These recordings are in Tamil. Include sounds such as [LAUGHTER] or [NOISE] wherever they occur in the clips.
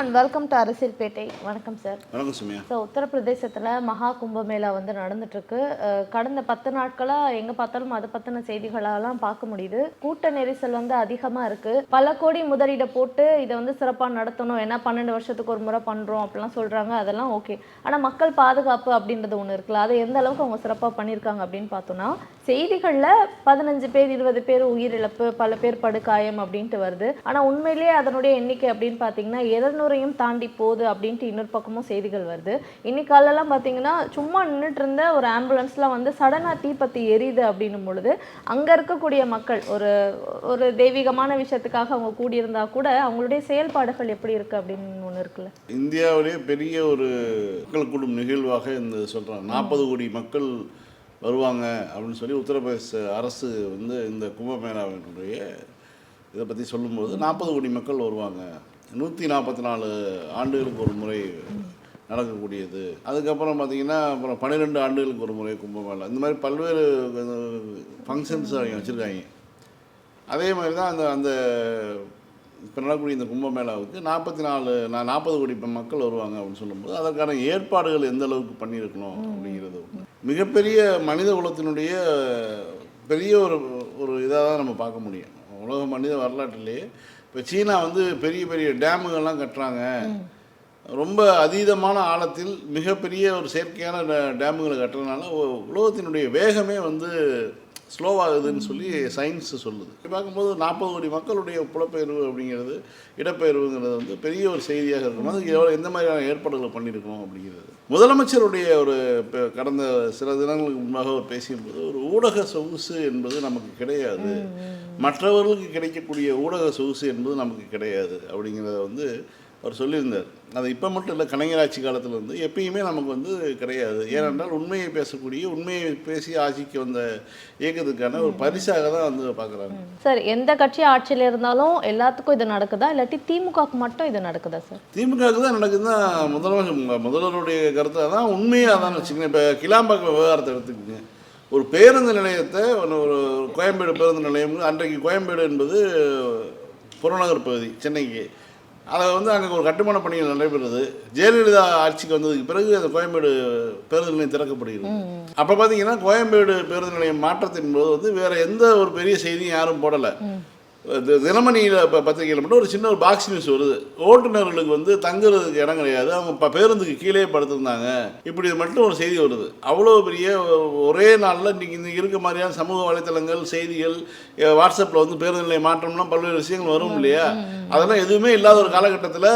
அண்ட் வெல்கம் டு அரசியல்பேட்டை வணக்கம் சார் வணக்கம் சுமியா. ஸோ உத்தரப்பிரதேசத்தில் மகா கும்பமேளா வந்து நடந்துட்டுருக்கு. கடந்த பத்து நாட்களாக எங்கே பார்த்தாலும் அதை பற்றின செய்திகளெல்லாம் பார்க்க முடியுது. கூட்ட நெரிசல் வந்து அதிகமாக இருக்குது பல கோடி முதலீடை போட்டு இதை வந்து சிறப்பாக நடத்தணும். ஏன்னா பன்னெண்டு வருஷத்துக்கு ஒரு முறை பண்ணுறோம் அப்படிலாம் சொல்கிறாங்க அதெல்லாம் ஓகே. ஆனால் மக்கள் பாதுகாப்பு அப்படின்றது ஒன்று இருக்குல்ல. அதை எந்த அளவுக்கு அவங்க சிறப்பாக பண்ணியிருக்காங்க அப்படின்னு பார்த்தோன்னா செய்திகளில் பதினஞ்சு பேர் இருபது பேர் உயிரிழப்பு பல பேர் படுகாயம் அப்படின்ட்டு வருது. ஆனால் உண்மையிலேயே அதனுடைய எண்ணிக்கை அப்படின்னு பார்த்தீங்கன்னா இருநூறையும் தாண்டி போகுது அப்படின்ட்டு இன்னொரு பக்கமும் செய்திகள் வருது. இன்னைக்கு காலெல்லாம் பார்த்தீங்கன்னா சும்மா நின்றுட்டு இருந்த ஒரு ஆம்புலன்ஸ்லாம் வந்து சடனாக தீப்பத்தி எரியுது அப்படின்னும் பொழுது அங்கே இருக்கக்கூடிய மக்கள் ஒரு ஒரு தெய்வீகமான விஷயத்துக்காக அவங்க கூடியிருந்தா கூட அவங்களுடைய செயல்பாடுகள் எப்படி இருக்கு அப்படின்னு ஒன்று இருக்குல்ல? இந்தியாவிலேயே பெரிய ஒரு மக்கள் கூடும் நிகழ்வாக இந்த சொல்கிறாங்க நாற்பது கோடி மக்கள் வருவாங்க அப்படின்னு சொல்லி உத்தரப்பிரதேச அரசு வந்து இந்த கும்பமேளாவினுடைய இதை பற்றி சொல்லும்போது நாற்பது கோடி மக்கள் வருவாங்க. நூற்றி நாற்பத்தி நாலு ஆண்டுகளுக்கு ஒரு முறை நடக்கக்கூடியது. அதுக்கப்புறம் பார்த்தீங்கன்னா அப்புறம் பன்னிரெண்டு ஆண்டுகளுக்கு ஒரு முறை கும்பமேளா. இந்த மாதிரி பல்வேறு ஃபங்க்ஷன்ஸ் அவங்க வச்சுருக்காங்க. அதே மாதிரி தான் அந்த அந்த இப்போ நடக்கக்கூடிய இந்த கும்பமேளாவுக்கு நாற்பத்தி நாலு நான் நாற்பது கோடி இப்ப மக்கள் வருவாங்க அப்படின்னு சொல்லும்போது அதற்கான ஏற்பாடுகள் எந்த அளவுக்கு பண்ணியிருக்கணும் அப்படிங்கிறது. மிகப்பெரிய மனித குலத்தினுடைய பெரிய ஒரு ஒரு இதாக தான் நம்ம பார்க்க முடியும். உலக மனித வரலாற்றிலேயே இப்போ சீனா வந்து பெரிய பெரிய டேமுகள்லாம் கட்டுறாங்க. ரொம்ப அதீதமான ஆழத்தில் மிகப்பெரிய ஒரு செயற்கையான டேமுகளை கட்டுறதுனால உலகத்தினுடைய வேகமே வந்து ஸ்லோவாகுதுன்னு சொல்லி சயின்ஸ் சொல்லுது. பார்க்கும்போது நாற்பது கோடி மக்களுடைய புலப்பெயர்வு அப்படிங்கிறது இடப்பெயர்வுங்கிறது வந்து பெரிய ஒரு செய்தியாக இருக்கணும் அதுக்கு எவ்வளோ எந்த மாதிரியான ஏற்பாடுகளை பண்ணியிருக்கணும் அப்படிங்கிறது. முதலமைச்சருடைய ஒரு கடந்த சில தினங்களுக்கு முன்பாக அவர் பேசியும்போது ஒரு ஊடக சொகுசு என்பது நமக்கு கிடையாது. மற்றவர்களுக்கு கிடைக்கக்கூடிய ஊடக சொகுசு என்பது நமக்கு கிடையாது அப்படிங்கிறத வந்து அவர் சொல்லியிருந்தார். அது இப்போ மட்டும் இல்லை கலைஞர் ஆட்சி காலத்தில் இருந்து எப்பயுமே நமக்கு வந்து கிடையாது. ஏனென்றால் உண்மையை பேசக்கூடிய உண்மையை பேசி ஆட்சிக்கு வந்த இயக்கத்துக்கான ஒரு பரிசாக தான் வந்து பார்க்குறாங்க. சார் எந்த கட்சி ஆட்சியில் இருந்தாலும் எல்லாத்துக்கும் இது நடக்குதா? இல்லாட்டி திமுகவுக்கு மட்டும் இது நடக்குதா சார்? திமுகவுக்கு தான் நடக்குதுன்னா முதல்வர் முதல்வருடைய கருத்தை தான் உண்மையாக தான் வச்சுக்கோங்க இப்போ கிளாம்பாக்கம் விவகாரத்தை எடுத்துக்கோங்க. ஒரு பேருந்து நிலையத்தை ஒரு ஒரு கோயம்பேடு பேருந்து நிலையம் அன்றைக்கு கோயம்பேடு என்பது புறநகர் பகுதி சென்னைக்கு. அதை வந்து அங்கே ஒரு கட்டுமான பணிகள் நடைபெறுது. ஜெயலலிதா ஆட்சிக்கு வந்ததுக்கு பிறகு அந்த கோயம்பேடு பேருந்து நிலையம் திறக்கப்படுகிறது. அப்போ பார்த்தீங்கன்னா கோயம்பேடு பேருந்து நிலையம் மாற்றத்தின் போது வந்து வேற எந்த ஒரு பெரிய செய்தியும் யாரும் போடலை. தினமணியில் இப்போ பத்திரிகையில் மட்டும் ஒரு சின்ன ஒரு பாக்ஸ் நியூஸ் வருது. ஓட்டுநர்களுக்கு வந்து தங்குறதுக்கு இடம் கிடையாது. அவங்க இப்போ பேருந்துக்கு கீழே படுத்திருந்தாங்க. இப்படி மட்டும் ஒரு செய்தி வருது. அவ்வளோ பெரிய ஒரே நாளில் இன்றைக்கி இன்றைக்கி இருக்க மாதிரியான சமூக வலைத்தளங்கள் செய்திகள் வாட்ஸ்அப்பில் வந்து பேருந்து நிலையம் மாற்றம்னா பல்வேறு விஷயங்கள் வரும் இல்லையா? அதெல்லாம் எதுவுமே இல்லாத ஒரு காலகட்டத்தில்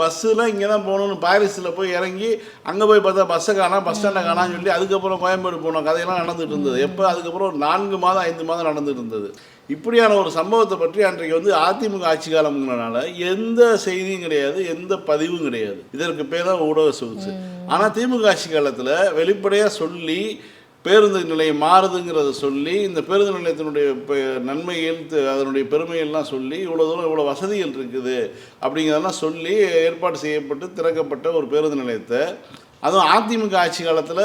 பஸ்ஸுலாம் இங்கே தான் போகணும்னு பாரிஸில் போய் இறங்கி அங்கே போய் பார்த்தா பஸ்ஸை காணா பஸ் ஸ்டாண்டை காணான்னு சொல்லி அதுக்கப்புறம் கோயம்பேடு போன கதையெல்லாம் நடந்துட்டு இருந்தது. எப்போ? அதுக்கப்புறம் ஒரு நான்கு மாதம் ஐந்து மாதம் நடந்துட்டு இருந்தது. இப்படியான ஒரு சம்பவத்தை பற்றி அன்றைக்கு வந்து அதிமுக ஆட்சி காலம்ங்கிறனால எந்த செய்தியும் கிடையாது எந்த பதிவும் கிடையாது. இதற்கு பேர் தான் ஊடக சொகுசு. ஆனால் திமுக ஆட்சி காலத்தில் வெளிப்படையாக சொல்லி பேருந்து நிலையம் மாறுதுங்கிறத சொல்லி இந்த பேருந்து நிலையத்தினுடைய பெ- நன்மைகள் அதனுடைய பெருமைகள்லாம் சொல்லி இவ்வளோ தூரம் இவ்வளோ வசதிகள் இருக்குது அப்படிங்கிறதெல்லாம் சொல்லி ஏற்பாடு செய்யப்பட்டு திறக்கப்பட்ட ஒரு பேருந்து நிலையத்தை அதுவும் அதிமுக ஆட்சி காலத்தில்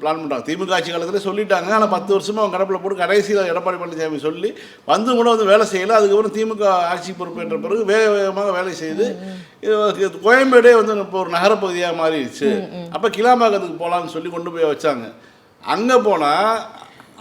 பிளான் பண்ணுறாங்க திமுக ஆட்சி காலத்தில் சொல்லிட்டாங்க. ஆனால் பத்து வருஷமாக அவங்க கடப்பில் போட்டு கடைசியில் எடப்பாடி பழனிசாமி சொல்லி வந்து கூட வந்து வேலை செய்யலை. அதுக்கப்புறம் திமுக ஆட்சி பொறுப்பேற்ற பிறகு வேக வேகமாக வேலை செய்து கோயம்பேடே வந்து இப்போ ஒரு நகரப்பகுதியாக மாறிடுச்சு. அப்போ கிளாம்பாக்கத்துக்கு போகலான்னு சொல்லி கொண்டு போய் வச்சாங்க. அங்கே போனால்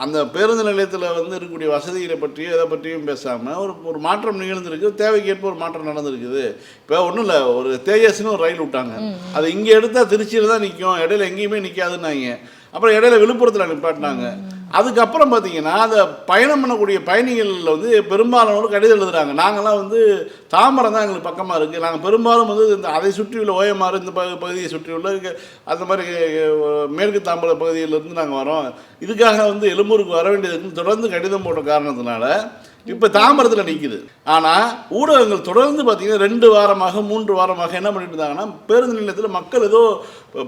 அந்த பேருந்து நிலையத்தில் வந்து இருக்கக்கூடிய வசதிகளை பற்றியும் எதை பற்றியும் பேசாமல் ஒரு ஒரு மாற்றம் நிகழ்ந்திருக்கு. தேவைக்கேற்ப ஒரு மாற்றம் நடந்திருக்குது. இப்போ ஒன்றும் இல்லை. ஒரு தேஜஸ்னு ஒரு ரயில் விட்டாங்க. அது இங்கே எடுத்தால் திருச்சியில் தான் நிற்கும் இடையில எங்கேயுமே நிற்காதுன்னாங்க அப்புறம் இடையில விழுப்புரத்தில் நிப்பாட்டினாங்க. அதுக்கப்புறம் பார்த்தீங்கன்னா அந்த பயணம் பண்ணக்கூடிய பயணிகளில் வந்து பெரும்பாலானோர் கடிதம் எழுதுறாங்க. நாங்கள்லாம் வந்து தாமரம் தான் எங்களுக்கு பக்கமாக இருக்குது நாங்கள் பெரும்பாலும் வந்து இந்த அதை சுற்றியுள்ள ஓயமாறு இந்த பகு- பகுதியை சுற்றியுள்ள அந்த மாதிரி மேற்கு தாம்பரம் பகுதியிலேருந்து நாங்கள் வரோம். இதுக்காக வந்து எழும்பூருக்கு வர வேண்டியது தொடர்ந்து கடிதம் போட்ட காரணத்தினால இப்போ தாமரத்தில் நிற்குது ஆனால் ஊடகங்கள் தொடர்ந்து பார்த்தீங்கன்னா ரெண்டு வாரமாக மூன்று வாரமாக என்ன பண்ணிட்டு இருந்தாங்கன்னா பேருந்து நிலையத்தில் மக்கள் ஏதோ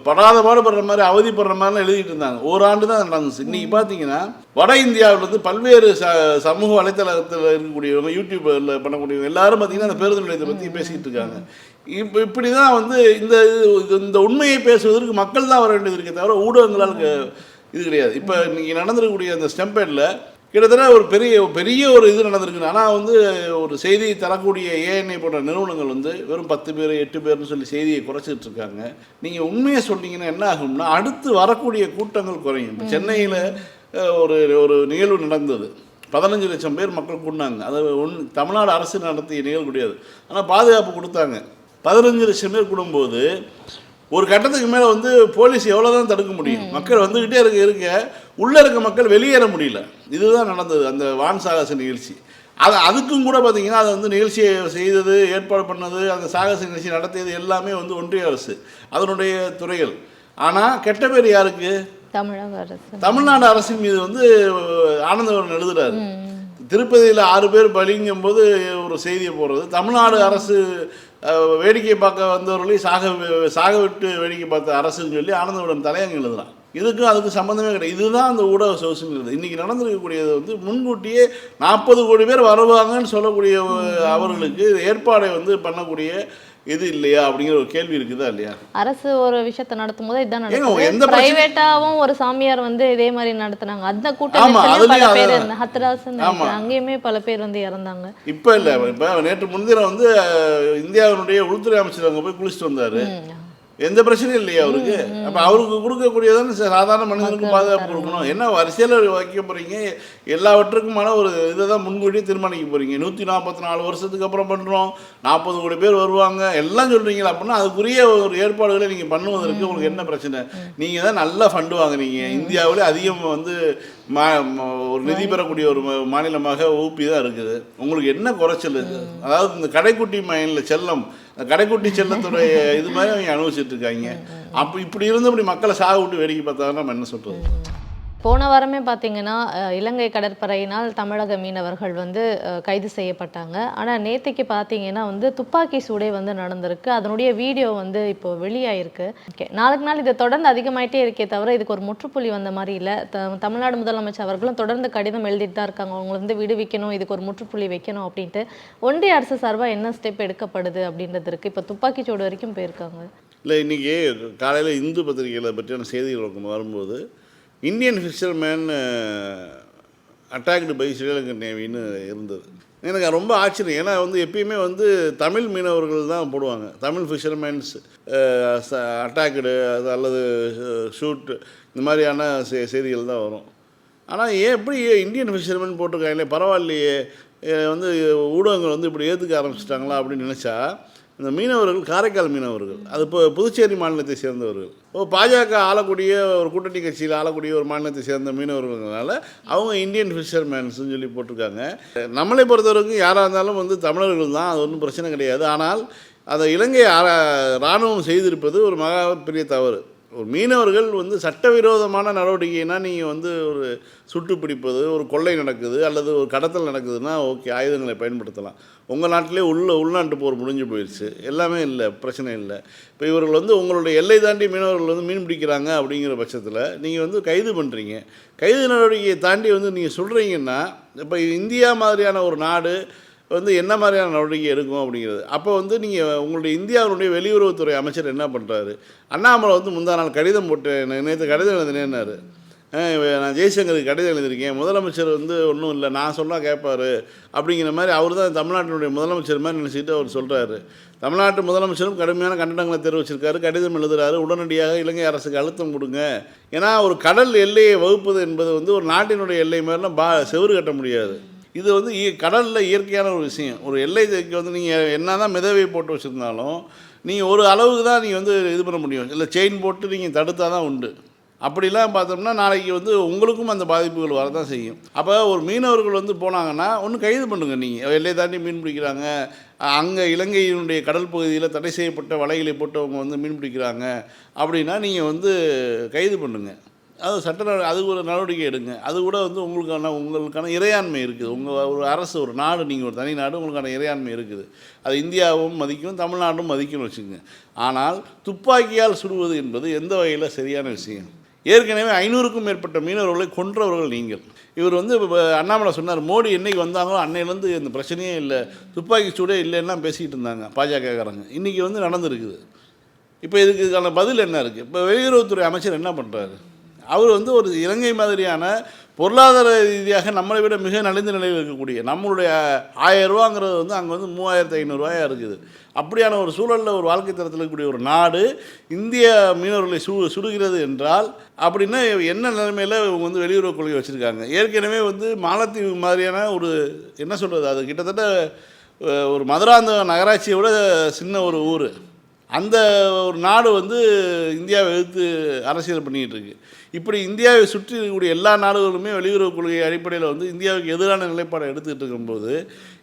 படாத பாடுபடுற மாதிரி அவதிப்படுற மாதிரிலாம் எழுதிட்டு இருந்தாங்க. ஓராண்டு தான் நடந்துச்சு. இன்னைக்கு பார்த்தீங்கன்னா வட இந்தியாவிலேருந்து பல்வேறு ச சமூக வலைத்தளத்தில் இருக்கக்கூடியவங்க யூடியூப்பில் பண்ணக்கூடியவங்க எல்லாரும் பார்த்தீங்கன்னா அந்த பேருந்து நிலையத்தை பற்றி பேசிகிட்டு இருக்காங்க. இப்போ இப்படி தான் வந்து இந்த இது- இந்த உண்மையை பேசுவதற்கு மக்கள் தான் வர வேண்டியது இருக்கே தவிர ஊடகங்களால் இது கிடையாது. இப்போ இன்னைக்கு நடந்திருக்கக்கூடிய அந்த ஸ்டெம்பேடில் கிட்டத்தட்ட ஒரு பெரிய பெரிய ஒரு இது நடந்திருக்கு. ஆனால் வந்து ஒரு செய்தியை தரக்கூடிய ஏஎன்ஐ போன்ற நிறுவனங்கள் வந்து வெறும் பத்து பேர் எட்டு பேர்னு சொல்லி செய்தியை குறைச்சிட்டு இருக்காங்க. நீங்கள் உண்மையை சொன்னீங்கன்னா என்ன ஆகும்னா அடுத்து வரக்கூடிய கூட்டங்கள் குறையும். சென்னையில் ஒரு ஒரு நிகழ்வு நடந்தது. பதினஞ்சு லட்சம் பேர் மக்கள் கூடினாங்க. அது ஒன் தமிழ்நாடு அரசு நடத்திய நிகழ்வு கிடையாது. ஆனால் பாதுகாப்பு கொடுத்தாங்க. பதினஞ்சு லட்சம் பேர் கூடும்போது ஒரு கட்டத்துக்கு மேலே வந்து போலீஸ் எவ்வளோ தான் தடுக்க முடியும்? மக்கள் வந்துக்கிட்டே இருக்க இருக்க உள்ளே இருக்க மக்கள் வெளியேற முடியல. இதுதான் நடந்தது அந்த வான் சாகச நிகழ்ச்சி. அது அதுக்கும் கூட பார்த்தீங்கன்னா அதை வந்து நிகழ்ச்சியை செய்தது ஏற்பாடு பண்ணது அந்த சாகச நிகழ்ச்சி நடத்தியது எல்லாமே வந்து ஒன்றிய அரசு அதனுடைய துறைகள். ஆனால் கெட்ட பேர் யாருக்கு? தமிழக அரசு. தமிழ்நாடு அரசின் மீது வந்து ஆனந்தவரன் எழுதுறாரு. திருப்பதியில் ஆறு பேர் பலிங்கும் போது ஒரு செய்தியை போடுறது. தமிழ்நாடு அரசு வேடிக்கை பார்க்க வந்தவர்களையும் சாக சாக விட்டு வேடிக்கை பார்த்த அரசுன்னு சொல்லி ஆனந்தவுடன் தலையங்கம் எழுதுறான். இதுக்கும் அதுக்கு சம்மந்தமே கிடையாது. இதுதான் அந்த ஊடக சோசுங்கிறது இன்றைக்கி நடந்திருக்கக்கூடியது வந்து முன்கூட்டியே நாற்பது கோடி பேர் வருவாங்கன்னு சொல்லக்கூடிய அவர்களுக்கு ஏற்பாடை வந்து பண்ணக்கூடிய இது இல்லையா அப்படிங்கிற ஒரு கேள்வி இருக்குதா இல்லையா அரசு ஒரு விஷயத்த நடத்தும் போது இதான் ஏங்க, நடக்குது எந்த பிரைவேட்டாவும் ஒரு சாமியார் வந்து இதே மாதிரி நடத்துனாங்க அந்த கூட்டத்தில் பல பேர். நினைக்கிறேன். அங்கேயுமே பல பேர் வந்து இறந்தாங்க இப்போ இல்லை இப்போ நேற்று முன்தினம் வந்து இந்தியாவினுடைய உள்துறை அமைச்சர் அங்கே போய் குளிச்சுட்டு வந்தார். எந்த பிரச்சனையும் இல்லையா அவருக்கு. அப்போ அவருக்கு கொடுக்கக்கூடியதான சாதாரண மனிதனுக்கு பாதுகாப்பு கொடுக்கணும். என்ன வரிசையில் வைக்க போகிறீங்க எல்லாவற்றுக்குமான ஒரு இதை தான் முன்கூட்டியே தீர்மானிக்க போகிறீங்க நூற்றி நாற்பத்தி நாலு வருஷத்துக்கு அப்புறம் பண்ணுறோம் நாற்பது கோடி பேர் வருவாங்க. எல்லாம் சொல்கிறீங்களா அப்படின்னா அதுக்குரிய ஒரு ஏற்பாடுகளை நீங்கள் பண்ணுவதற்கு உங்களுக்கு என்ன பிரச்சனை? நீங்கள் தான் நல்லா ஃபண்டு வாங்குறீங்க இந்தியாவிலே அதிகம் வந்து மா ஒரு நிதி பெறக்கூடிய ஒரு மாநிலமாக ஊபி தான் இருக்குது. உங்களுக்கு என்ன குறைச்சல் அதாவது இந்த கடைக்குட்டி மயிலில் செல்லம் கடைக்குட்டி செல்லத்துடைய இது மாதிரி அவங்க அனுபவிச்சுட்டு இருக்காங்க. [LAUGHS] அப்போ இப்படி இருந்து இப்படி மக்களை சாக விட்டு வேடிக்கை பார்த்தாங்கன்னா நம்ம என்ன சொல்கிறது போன வாரமே பார்த்தீங்கன்னா இலங்கை கடற்படையினால் தமிழக மீனவர்கள் வந்து கைது செய்யப்பட்டாங்க. ஆனால் நேற்றுக்கு பார்த்தீங்கன்னா வந்து துப்பாக்கி சூடே வந்து நடந்திருக்கு. அதனுடைய வீடியோ வந்து இப்போ வெளியாயிருக்கு. ஓகே நாளுக்கு நாள் இதை தொடர்ந்து அதிகமாயிட்டே இருக்கே தவிர இதுக்கு ஒரு முற்றுப்புள்ளி வந்த மாதிரி இல்லை. த தமிழ்நாடு முதலமைச்சர் அவர்களும் தொடர்ந்து கடிதம் எழுதிட்டு தான் இருக்காங்க. அவங்களை வந்து விடுவிக்கணும் இதுக்கு ஒரு முற்றுப்புள்ளி வைக்கணும் அப்படின்ட்டு. ஒன்றிய அரசு சார்பாக என்ன ஸ்டெப் எடுக்கப்படுது அப்படின்றது இருக்கு. இப்போ துப்பாக்கி சூடு வரைக்கும் போயிருக்காங்க. இல்லை இன்றைக்கி காலையில் இந்து பத்திரிகைகளை பற்றியான செய்திகள் வரும்போது Indian fisherman attacked by Sri Lankan நேவின்னு இருந்தது. எனக்கு ரொம்ப ஆச்சரியம். ஏன்னா வந்து எப்பயுமே வந்து தமிழ் மீனவர்கள் தான் போடுவாங்க. தமிழ் ஃபிஷர்மேன்ஸ் அட்டாக்டு uh, அது அல்லது uh, ஷூட் இந்த மாதிரியான செ செய்திகள் தான் வரும். ஆனால் ஏன் எப்படி இந்தியன் ஃபிஷர்மேன் போட்டிருக்காங்களே பரவாயில்லையே. வந்து ஊடகங்கள் வந்து இப்படி ஏற்றுக்க ஆரம்பிச்சிட்டாங்களா அப்படின்னு நினச்சா இந்த மீனவர்கள் காரைக்கால் மீனவர்கள். அது இப்போ புதுச்சேரி மாநிலத்தை சேர்ந்தவர்கள். ஓ பாஜக ஆளக்கூடிய ஒரு கூட்டணி கட்சியில் ஆளக்கூடிய ஒரு மாநிலத்தை சேர்ந்த மீனவர்கள்னால அவங்க இந்தியன் ஃபிஷர்மேன்ஸ்னு சொல்லி போட்டிருக்காங்க. நம்மளை பொறுத்தவரைக்கும் யாராக இருந்தாலும் வந்து தமிழர்கள் தான் அது ஒன்றும் பிரச்சனை கிடையாது. ஆனால் அதை இலங்கை ராணுவம் இராணுவம் செய்திருப்பது ஒரு மகா பெரிய தவறு. ஒரு மீனவர்கள் வந்து சட்டவிரோதமான நடவடிக்கைனா நீங்கள் வந்து ஒரு சுட்டு பிடிப்பது ஒரு கொள்ளை நடக்குது அல்லது ஒரு கடத்தல் நடக்குதுன்னா ஓகே ஆயுதங்களை பயன்படுத்தலாம். உங்கள் நாட்டிலே உள்ள உள்நாட்டு போர் முடிஞ்சு போயிடுச்சு எல்லாமே இல்லை பிரச்சனை இல்லை. இப்போ இவர்கள் வந்து உங்களுடைய எல்லை தாண்டி மீனவர்கள் வந்து மீன் பிடிக்கிறாங்க அப்படிங்கிற பட்சத்தில் நீங்கள் வந்து கைது பண்ணுறீங்க கைது நடவடிக்கையை தாண்டி வந்து நீங்கள் சொல்கிறீங்கன்னா இப்போ இந்தியா மாதிரியான ஒரு நாடு வந்து என்ன மாதிரியான நடவடிக்கை எடுக்கும் அப்படிங்கிறது. அப்போ வந்து நீங்கள் உங்களுடைய இந்தியாவுடைய வெளியுறவுத்துறை அமைச்சர் என்ன பண்ணுறாரு அண்ணாமலை வந்து முந்தா நாள் கடிதம் போட்டு நேற்று கடிதம் எழுதினேன்னாரு. நான் ஜெய்சங்கருக்கு கடிதம் எழுதியிருக்கேன். முதலமைச்சர் வந்து ஒன்றும் இல்லை நான் சொன்னால் கேட்பாரு அப்படிங்கிற மாதிரி அவர் தான் தமிழ்நாட்டினுடைய முதலமைச்சர் மாதிரி நினச்சிட்டு அவர் சொல்கிறாரு தமிழ்நாட்டு முதலமைச்சரும் கடுமையான கண்டனங்களை தெரிவிச்சிருக்காரு. கடிதம் எழுதுறாரு. உடனடியாக இலங்கை அரசுக்கு அழுத்தம் கொடுங்க. ஏன்னா ஒரு கடல் எல்லையை வகுப்பது என்பது வந்து ஒரு நாட்டினுடைய எல்லை மாதிரிலாம் பா செவறு கட்ட முடியாது. இது வந்து கடலில் இயற்கையான ஒரு விஷயம். ஒரு எல்லை இதுக்கு வந்து நீங்கள் என்ன தான் மிதவை போட்டு வச்சுருந்தாலும் நீங்கள் ஒரு அளவுக்கு தான் நீங்கள் வந்து இது பண்ண முடியும். இல்லை செயின் போட்டு நீங்கள் தடுத்தால் தான் உண்டு. அப்படிலாம் பார்த்தோம்னா நாளைக்கு வந்து உங்களுக்கும் அந்த பாதிப்புகள் வரதான் செய்யும். அப்போ ஒரு மீனவர்கள் வந்து போனாங்கன்னா ஒன்று கைது பண்ணுங்கள் நீங்கள் எல்லை தாண்டி மீன் பிடிக்கிறாங்க. அங்கே இலங்கையினுடைய கடல் பகுதியில் தடை செய்யப்பட்ட வலைகளை போட்டு அவங்க வந்து மீன் பிடிக்கிறாங்க. அப்படின்னா நீங்கள் வந்து கைது பண்ணுங்கள் அது சட்ட அது ஒரு நடவடிக்கை எடுங்க. அது கூட வந்து உங்களுக்கான உங்களுக்கான இறையாண்மை இருக்குது. உங்கள் ஒரு அரசு ஒரு நாடு நீங்கள் ஒரு தனி நாடு உங்களுக்கான இறையாண்மை இருக்குது. அது இந்தியாவும் மதிக்கும் தமிழ்நாடும் மதிக்கும்னு வச்சுக்கோங்க. ஆனால் துப்பாக்கியால் சுடுவது என்பது எந்த வகையில் சரியான விஷயம்? ஏற்கனவே ஐநூறுக்கும் மேற்பட்ட மீனவர்களை கொன்றவர்கள் நீங்கள். இவர் வந்து அண்ணாமலை சொன்னார் மோடி என்னைக்கு வந்தாங்களோ அன்னையிலேருந்து இந்த பிரச்சனையே இல்லை. துப்பாக்கி சூடே இல்லைன்னா பேசிக்கிட்டு இருந்தாங்க பாஜகக்காரங்க இன்றைக்கி வந்து நடந்திருக்குது. இப்போ இதுக்கான பதில் என்ன இருக்குது இப்போ வெளியுறவுத்துறை அமைச்சர் என்ன பண்ணுறாரு அவர் வந்து ஒரு இலங்கை மாதிரியான பொருளாதார ரீதியாக நம்மளை விட மிக நலிந்த நிலையில் இருக்கக்கூடிய நம்மளுடைய ஆயிரம் ரூபாங்கிறது வந்து அங்கே வந்து மூவாயிரத்து ஐநூறுரூவாயாக இருக்குது. அப்படியான ஒரு சூழலில் ஒரு வாழ்க்கை தரத்தில் இருக்கக்கூடிய ஒரு நாடு இந்திய மீனவர்களை சு சுடுகிறது என்றால் அப்படின்னா என்ன நிலைமையில் இவங்க வந்து வெளியுறவு கொள்கை வச்சுருக்காங்க? ஏற்கனவே வந்து மாலத்தீவு மாதிரியான ஒரு என்ன சொல்கிறது அது கிட்டத்தட்ட ஒரு மதுராந்த நகராட்சியை விட சின்ன ஒரு ஊர். அந்த ஒரு நாடு வந்து இந்தியாவை எதிர்த்து அரசியல் பண்ணிக்கிட்டு இருக்கு இப்படி இந்தியாவை சுற்றி இருக்கக்கூடிய எல்லா நாடுகளுமே வெளியுறவு கொள்கை அடிப்படையில் வந்து இந்தியாவுக்கு எதிரான நிலைப்பாடை எடுத்துக்கிட்டு இருக்கும்போது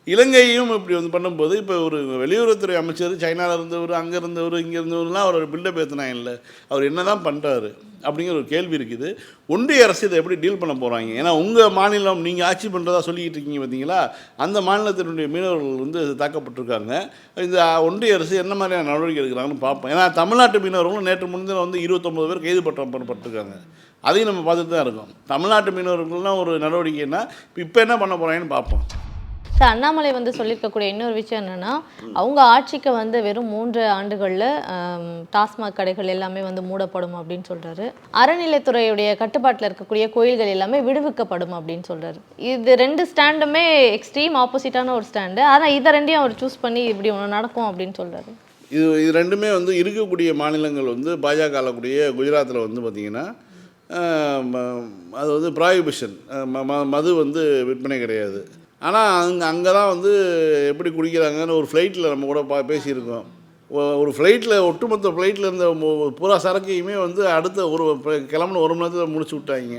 இலங்கையும் இப்படி வந்து பண்ணும்போது இப்போ ஒரு வெளியுறவுத்துறை அமைச்சர் சைனாவில் இருந்தவர் அங்கே இருந்தவர் இங்கே இருந்தவர்லாம் அவர் பில்டப் ஏற்றினாங்க இல்லை அவர் என்ன தான் பண்ணுறாரு அப்படிங்கிற ஒரு கேள்வி இருக்குது. ஒன்றிய அரசு இதை எப்படி டீல் பண்ண போகிறாங்க ஏன்னா உங்கள் மாநிலம் நீங்கள் ஆட்சி பண்ணுறதா சொல்லிக்கிட்டு இருக்கீங்க பார்த்தீங்களா அந்த மாநிலத்தினுடைய மீனவர்கள் வந்து தாக்கப்பட்டிருக்காங்க. இந்த ஒன்றிய அரசு என்ன மாதிரியான நடவடிக்கை எடுக்கிறாங்கன்னு பார்ப்போம். ஏன்னா தமிழ்நாட்டு மீனவர்களும் நேற்று முன்தினம் வந்து இருபத்தொம்பது பேர் கைது பற்ற பண்ணப்பட்டிருக்காங்க அதையும் நம்ம பார்த்துட்டு தான் இருக்கோம். தமிழ்நாட்டு மீனவர்கள்லாம் ஒரு நடவடிக்கைன்னா இப்போ என்ன பண்ண போகிறாங்கன்னு பார்ப்போம். சார் அண்ணாமலை வந்து சொல்லியிருக்கக்கூடிய இன்னொரு விஷயம் என்னென்னா அவங்க ஆட்சிக்கு வந்து வெறும் மூன்று ஆண்டுகளில் டாஸ்மாக் கடைகள் எல்லாமே வந்து மூடப்படும் அப்படின்னு சொல்கிறாரு அறநிலைத்துறையுடைய கட்டுப்பாட்டில் இருக்கக்கூடிய கோயில்கள் எல்லாமே விடுவிக்கப்படும் அப்படின்னு சொல்கிறாரு இது ரெண்டு ஸ்டாண்டுமே எக்ஸ்ட்ரீம் ஆப்போசிட்டான ஒரு ஸ்டாண்டு ஆனால் இதை ரெண்டையும் அவர் சூஸ் பண்ணி இப்படி ஒன்று நடக்கும் அப்படின்னு சொல்கிறாரு இது இது ரெண்டுமே வந்து இருக்கக்கூடிய மாநிலங்கள் வந்து பாஜக ஆளக்கூடிய குஜராத்தில் வந்து பார்த்திங்கன்னா ம- அது வந்து ப்ராயிபிஷன் மது வந்து விற்பனை கிடையாது. ஆனால் அங்கே அங்கே தான் வந்து எப்படி குடிக்கிறாங்கன்னு ஒரு ஃப்ளைட்டில் நம்ம கூட பா பேசியிருக்கோம். ஒரு ஃப்ளைட்டில் ஒட்டுமொத்த ஃப்ளைட்டில் இருந்த பூரா சரக்கையுமே வந்து அடுத்த ஒரு கிளம்புன ஒரு மணி நேரத்தில் முடிச்சு விட்டாங்க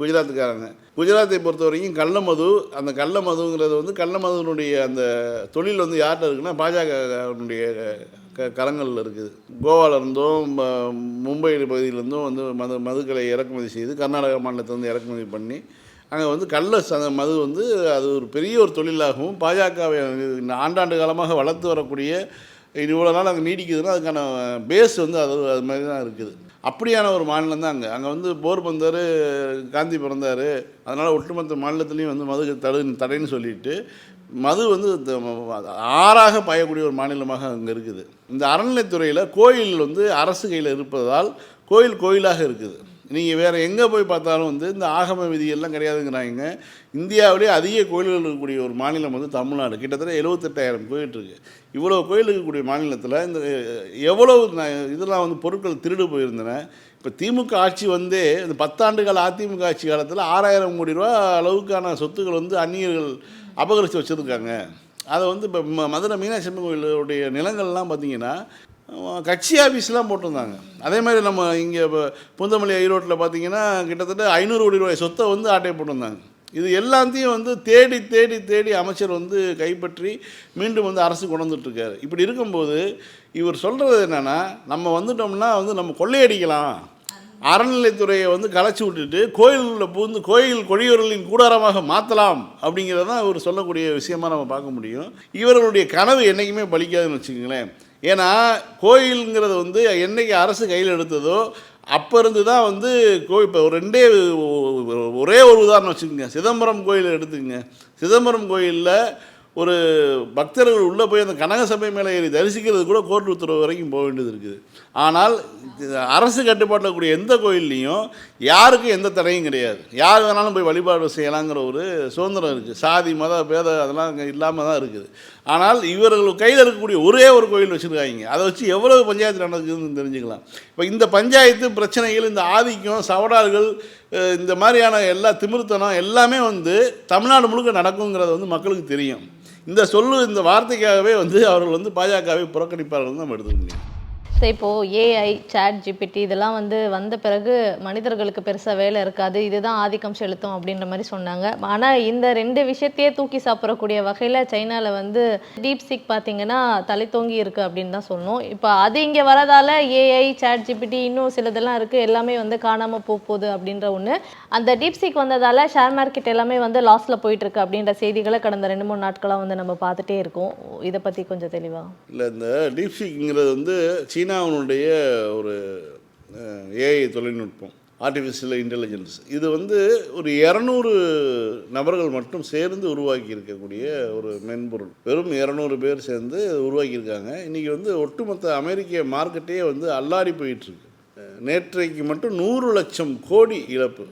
குஜராத்துக்காரங்க. குஜராத்தை பொறுத்த வரைக்கும் கள்ள மது அந்த கள்ள மதுங்கிறது வந்து கள்ள மதுனுடைய அந்த தொழில் வந்து யார்கிட்ட இருக்குன்னா பாஜகனுடைய க கரங்களில் இருக்குது. கோவாலருந்தும் ம- மும்பை பகுதியிலேருந்தும் வந்து மது மதுக்களை இறக்குமதி செய்து கர்நாடக மாநிலத்திலேருந்து இறக்குமதி பண்ணி அங்கே வந்து கள்ள ச மது வந்து அது ஒரு பெரிய ஒரு தொழிலாகவும் பாஜகவை ஆண்டாண்டு காலமாக வளர்த்து வரக்கூடிய இவ்வளோ நாள் அங்கே நீடிக்குதுன்னா அதுக்கான பேஸ் வந்து அது அது மாதிரி தான் இருக்குது. அப்படியான ஒரு மாநிலம் தான் அங்கே. அங்கே வந்து போர் பந்தார் காந்தி பிறந்தார். அதனால் ஒட்டுமொத்த மாநிலத்துலேயும் வந்து மது தடை தடைன்னு சொல்லிட்டு மது வந்து ஆறாக பாயக்கூடிய ஒரு மாநிலமாக அங்கே இருக்குது. இந்த அறநிலைத்துறையில் கோயில் வந்து அரசு கையில் இருப்பதால் கோயில் கோயிலாக இருக்குது. நீங்கள் வேறு எங்கே போய் பார்த்தாலும் வந்து இந்த ஆகம விதியெல்லாம் கிடையாதுங்கிறாங்க. இந்தியாவிலே அதிக கோயில்கள் இருக்கக்கூடிய ஒரு மாநிலம் வந்து தமிழ்நாடு. கிட்டத்தட்ட எழுபத்தெட்டாயிரம் கோயில் இருக்குது இவ்வளோ கோயில் இருக்கக்கூடிய மாநிலத்தில் இந்த எவ்வளோ இதெல்லாம் வந்து பொருட்கள் திருடு போயிருந்தன. இப்போ திமுக ஆட்சி வந்தே இந்த பத்தாண்டு கால அதிமுக ஆட்சி காலத்தில் ஆறாயிரம் கோடி ரூபா அளவுக்கான சொத்துக்கள் வந்து அந்நியர்கள் அபகரித்து வச்சுருக்காங்க. அதை வந்து இப்போ ம- மதுரை மீனாட்சி அம்மன் கோயிலுடைய நிலங்கள்லாம் பார்த்தீங்கன்னா கட்சி ஆஃபீஸ்லாம் போட்டிருந்தாங்க. அதே மாதிரி நம்ம இங்கே இப்போ புந்தமல்லி ஈரோட்டில் பார்த்தீங்கன்னா கிட்டத்தட்ட ஐநூறு கோடி ரூபாய் சொத்தை வந்து ஆட்டை போட்டிருந்தாங்க. இது எல்லாத்தையும் வந்து தேடி தேடி தேடி அமைச்சர் வந்து கைப்பற்றி மீண்டும் வந்து அரசு கொண்டு இப்படி இருக்கும்போது இவர் சொல்கிறது என்னென்னா நம்ம வந்துட்டோம்னா வந்து நம்ம கொள்ளையடிக்கலாம். அறநிலைத்துறையை வந்து கலைச்சி விட்டுட்டு கோயிலில் புகுந்து கோயில் கொடியவர்களின் கூடாரமாக மாற்றலாம் அப்படிங்கிறதான் இவர் சொல்லக்கூடிய விஷயமா நம்ம பார்க்க முடியும். இவர்களுடைய கனவு என்றைக்குமே பலிக்காதுன்னு வச்சுக்கோங்களேன். ஏன்னா கோயிலுங்கிறது வந்து என்னைக்கு அரசு கையில் எடுத்ததோ அப்போ இருந்து தான் வந்து கோயில் இப்போ ரெண்டே ஒ- ஒரே ஒரு உதாரணம் வச்சுக்கோங்க. சிதம்பரம் கோயில் எடுத்துக்கங்க. சிதம்பரம் கோயிலில் ஒரு பக்தர்கள் உள்ளே போய் அந்த கனக சபை மேலே ஏறி தரிசிக்கிறது கூட கோர்ட் உத்தரவு வரைக்கும் போக வேண்டியது இருக்குது. ஆனால் அரசு கட்டுப்பாட்டில் கூடிய எந்த கோயில்லையும் யாருக்கும் எந்த தடையும் கிடையாது. யார் வேணாலும் போய் வழிபாடு செய்யலாங்கிற ஒரு சுதந்திரம் இருக்குது சாதி மத பேத அதெல்லாம் அங்கே இல்லாமல் தான் இருக்குது. ஆனால் இவர்கள் கையில் இருக்கக்கூடிய ஒரே ஒரு கோயில் வச்சுருக்காங்க. அதை வச்சு எவ்வளவு பஞ்சாயத்து நடக்குதுன்னு தெரிஞ்சுக்கலாம். இப்போ இந்த பஞ்சாயத்து பிரச்சனைகள் இந்த ஆதிக்கம் சவடார்கள் இந்த மாதிரியான எல்லா திமிர்த்தனம் எல்லாமே வந்து தமிழ்நாடு முழுக்க நடக்குங்கிறது வந்து மக்களுக்கு தெரியும். இந்த சொல்லு இந்த வார்த்தைக்காகவே வந்து அவர்கள் வந்து பாஜகவை புறக்கணிப்பார்கள் நம்ம எடுத்துக்க முடியும். ஸோ இப்போது ஏஐ சாட் ஜிபிடி இதெல்லாம் வந்து வந்த பிறகு மனிதர்களுக்கு பெருசாக வேலை இருக்காது. இதுதான் ஆதிக்கம் செலுத்தும் அப்படின்ற மாதிரி சொன்னாங்க. ஆனால் இந்த ரெண்டு விஷயத்தையே தூக்கி சாப்பிடக்கூடிய வகையில் சைனாவில் வந்து டீப் சிக் பார்த்தீங்கன்னா தலை தோங்கி இருக்குது அப்படின்னு தான் சொல்லணும். இப்போ அது இங்கே வரதால ஏஐ சாட் ஜிபிடி இன்னும் சிலதெல்லாம் இருக்குது எல்லாமே வந்து காணாமல் போக போகுது அப்படின்ற ஒன்று அந்த டீப் சிக் வந்ததால் ஷேர் மார்க்கெட் எல்லாமே வந்து லாஸில் போயிட்டுருக்கு அப்படின்ற செய்திகளை கடந்த ரெண்டு மூணு நாட்களாக வந்து நம்ம பார்த்துட்டே இருக்கோம். இதை பற்றி கொஞ்சம் தெளிவாக இல்லை இந்த டீப்சிக்ங்கிறது வந்து சீனாவினுடைய ஒரு ஏஐ தொழில்நுட்பம் ஆர்டிஃபிஷியல் இன்டெலிஜென்ஸ் இது வந்து ஒரு இரநூறு நபர்கள் மட்டும் சேர்ந்து உருவாக்கி இருக்கக்கூடிய ஒரு மென்பொருள். வெறும் இரநூறு பேர் சேர்ந்து உருவாக்கியிருக்காங்க. இன்றைக்கி வந்து ஒட்டுமொத்த அமெரிக்க மார்க்கெட்டே வந்து அல்லாடி போயிட்டுருக்கு நேற்றைக்கு மட்டும் நூறு லட்சம் கோடி இழப்பு.